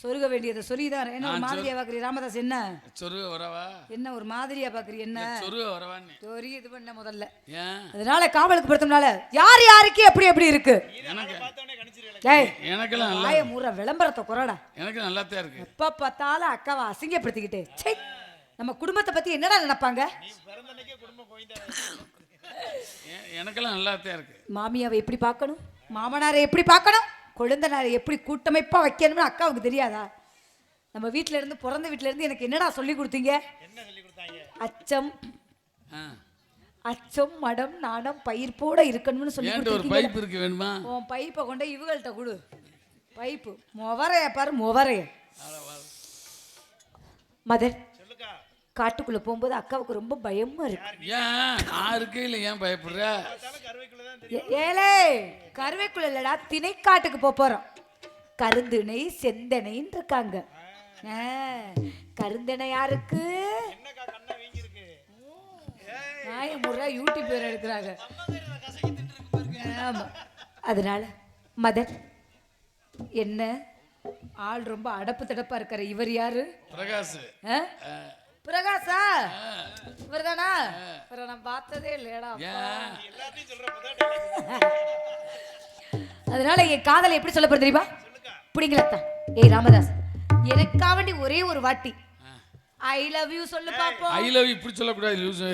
சொருக வேண்டியதை சொல்லிதான். என்ன ஒரு மாதிரியா பாக்குறீ ராமதாஸ் என்ன? சொருக வரவா? என்ன ஒரு மாதிரியா பாக்குறீ என்ன? சொருக வரவான்னு. சொரி இது பண்ண முதல்ல. அதனால காவலுக்கு படுத்தோம்னால யார் யாருக்கு எப்படி எப்படி இருக்கு? எனக்கெல்லாம் நல்லா ஆய மூற விளம்பரத்தை குறடா. எனக்கு நல்லாத்தான் இருக்கு. எப்ப பார்த்தாலும் அக்காவை அசிங்கப்படுத்திக்கிட்டு ச்சை நம்ம குடும்பத்தை பத்தி என்னடா நினைப்பாங்க? எனக்கெல்லாம் நல்லாத்தான் இருக்கு. மாமியாவை எப்படி பார்க்கணும்? மாமனாரை எப்படி பார்க்கணும்? கொழுந்தனாரை எப்படி கூட்டமைப்பா வைக்கணும்னு அக்காவுக்கு தெரியாதா? நம்ம வீட்ல இருந்து பிறந்த வீட்ல இருந்து எனக்கு என்னடா சொல்லி கொடுத்தீங்க? அச்சம். அச்சம் மடம் நாணம் பயிர் போட இருக்கணும்னு சொல்லி ஒரு பைப் இருக்கு வேணுமா? உன் பைப்பை கொண்டு இவங்கள்ட்ட கொடு. பைப்பு. முவரைய பாரு முவரைய. மதன் காட்டுக்குள்ள போகும்போது அக்காவுக்கு ரொம்ப பயமா இருக்கு. ஏன்? நான் இருக்கையில் ஏன் பயப்படுற? ஏ- ஏலே! கருவேக்குள்ள இல்லடா திணைக்காட்டுக்கு போப் போறோம். கருந்திணை செந்தனைன்னு இருக்காங்க ஆ, கருந்திணை யாருக்கு? நாய முறை யூடியூப் பேர் எடுக்கிறாங்க. ஆமா அதனால மதன் என்ன? ஆள் ரொம்ப அடப்பு தடப்பா இருக்காரு. இவர் யாரு? பிரகாஷ்? பிரகாஷா இவர்தானா? இவரை நான் பார்த்ததே இல்லையடா அதனால என் காதலை எப்படி சொல்ல போறது தெரியுமா பிடிங்களத்தான் ஏய் ராமதாஸ் எனக்கா வேண்டி ஒரே ஒரு வாட்டி. ஐ லவ் யூ சொல்லு பாப்போம். ஐ லவ் இப்படி சொல்லக்கூடாது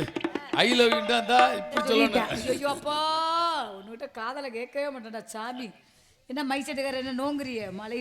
ஐ லவ் இருந்தா இப்படி சொல்லணும் ஐயோ அப்பா. உன்கிட்ட காதலை கேட்கவே மாட்டேன்டா சாமி. என்ன மைசெட்டுக்கார என்ன நோங்குறிய மலை